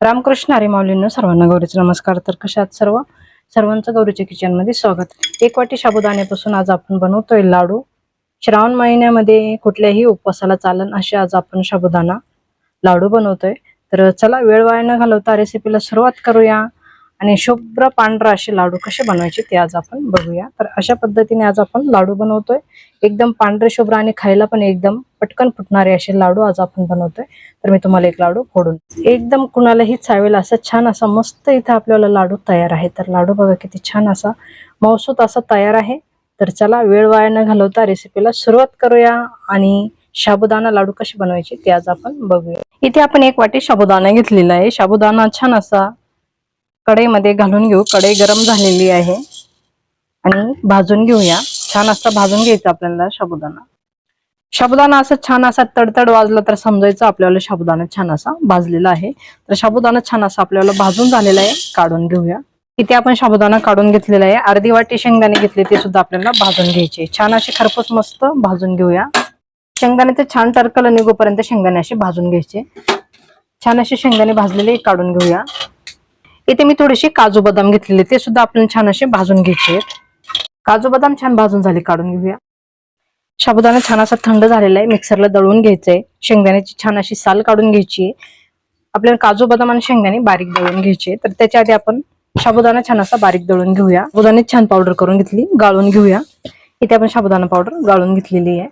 रामकृष्ण अरे माऊलींनो सर्वांना गौरीचे नमस्कार. तर कशात सर्व? सर्वांचं गौरीच्या किचनमध्ये स्वागत. एक वाटी साबुदाण्यापासून आज आपण बनवतोय लाडू. श्रावण महिन्यामध्ये कुठल्याही उपवासाला चालन असे आज आपण साबुदाणा लाडू बनवतोय. तर चला वेळ वाया न घालवता रेसिपीला सुरुवात करूया. आणि शुभ्र पांढरा असे लाडू कसे बनवायचे ते आज आपण बघूया. तर अशा पद्धतीने आज आपण लाडू बनवतोय. एकदम पांढरे शुभ्र आणि खायला पण एकदम पटकन फुटणारे असे लाडू आज आपण बनवतोय. तर मी तुम्हाला एक लाडू फोडून एकदम कुणालाही चावेल असा छान असा मस्त इथे आपल्याला लाडू तयार आहे. तर लाडू बघा किती छान असा मौसूत असा तयार आहे. तर चला वेळ वाया न घालवता रेसिपीला सुरुवात करूया आणि साबुदाणा लाडू कसे बनवायचे ते आज आपण बघूया. इथे आपण एक वाटी साबुदाणा घेतलेला आहे. साबुदाणा छान असा कढईमध्ये घालून घेऊ. कढई गरम झालेली आहे. आणि भाजून घेऊया. छान असा भाजून घ्यायचा आपल्याला साबुदाणा. साबुदाणा असं छान असा तडतड वाजला तर समजायचं आपल्याला साबुदाणा छान असा भाजलेला आहे. तर साबुदाणा छान असा आपल्याला भाजून झालेला आहे. काढून घेऊया. इथे आपण साबुदाणा काढून घेतलेला आहे. अर्धी वाटी शेंगदाणे घेतले ते सुद्धा आपल्याला भाजून घ्यायचे. छान असे खरपूस मस्त भाजून घेऊया. शेंगदाण्याचे छान टरकलं निघोपर्यंत शेंगदाणे असे भाजून घ्यायचे. छान असे शेंगदाणे भाजलेले काढून घेऊया. इथे मी थोडीशी काजू बदाम घेतलेले ते सुद्धा आपण छान असे भाजून घ्यायचे काजू बदाम छान भाजून झाले काढून घेऊया. साबुदाणा छान असा थंड झालेला आहे मिक्सरला दळून घ्यायचंय. शेंगदाण्याची छान अशी साल काढून घ्यायची आहे. आपल्याला काजू बदाम आणि शेंगदाणे बारीक दळून घ्यायचे तर त्याच्या आधी आपण साबुदाणा छान असा बारीक दळून घेऊया. साबुदाणे छान पावडर करून घेतली गाळून घेऊया. इथे आपण साबुदाणा पावडर गाळून घेतलेली आहे.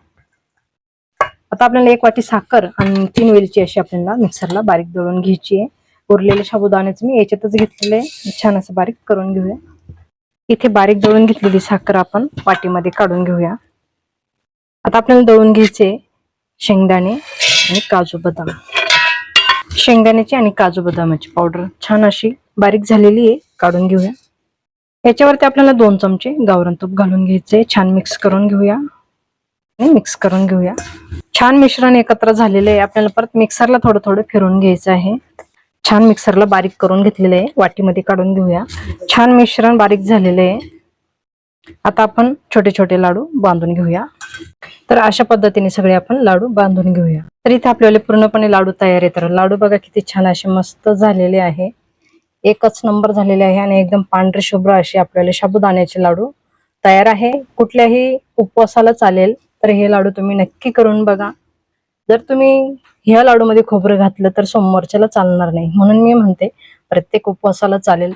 आता आपल्याला एक वाटी साखर आणि तीन वेलची अशी आपल्याला मिक्सरला बारीक दळून घ्यायची आहे. उरलेले शाबुदाण्याचे मी याच्यातच घेतलेले छान असं बारीक करून घेऊया. इथे बारीक दळून घेतलेली साखर आपण वाटीमध्ये काढून घेऊया. आता आपल्याला दळून घ्यायचे शेंगदाणे आणि काजू बदाम. शेंगदाण्याची आणि काजू बदामाची पावडर छान अशी बारीक झालेली आहे काढून घेऊया. याच्यावरती आपल्याला दोन चमचे गावरण तूप घालून घ्यायचे छान मिक्स करून घेऊया. आणि मिक्स करून घेऊया. छान मिश्रण एकत्र झालेले आहे. आपल्याला परत मिक्सरला थोडं थोडं फिरून घ्यायचं आहे. छान मिक्सरला बारीक करून घेतलेले आहे. वाटीमध्ये काढून घेऊया. छान मिश्रण बारीक झालेले आहे. आता आपण छोटे छोटे लाडू बांधून घेऊया. तर अशा पद्धतीने सगळे आपण लाडू बांधून घेऊया. तर इथे आपल्याला पूर्णपणे लाडू तयार आहे. तर लाडू बघा किती छान असे मस्त झालेले आहे. एकच नंबर झालेले आहे आणि एकदम पांढरे शुभ्र असे आपल्याला शाबुदाण्याचे लाडू तयार आहे. कुठल्याही उपवासाला चालेल तर हे लाडू तुम्ही नक्की करून बघा. जर तुम्ही ह्या लाडूमध्ये खोबरं घातलं तर सोमवारच्याला चालणार नाही. म्हणून मी म्हणते प्रत्येक उपवासाला चालेल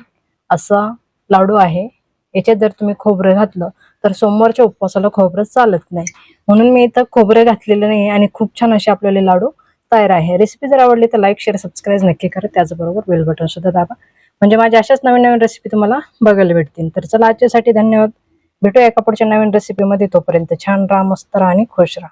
असा लाडू आहे. याच्यात जर तुम्ही खोबरं घातलं तर सोमवारच्या उपवासाला खोबरं चालत नाही. म्हणून मी इथं खोबरं घातलेलं नाही आणि खूप छान असे आपल्याला लाडू तयार आहे. रेसिपी जर आवडली तर लाईक शेअर सबस्क्राईब नक्की करा. त्याचबरोबर बेल बटन सुद्धा दाबा. म्हणजे माझ्या अशाच नवीन नवीन रेसिपी तुम्हाला बघायला भेटतील. तर चला आजच्यासाठी धन्यवाद. भेटूया एका पुढच्या नवीन रेसिपीमध्ये तोपर्यंत छान राहा मस्त राहा आणि खुश राहा.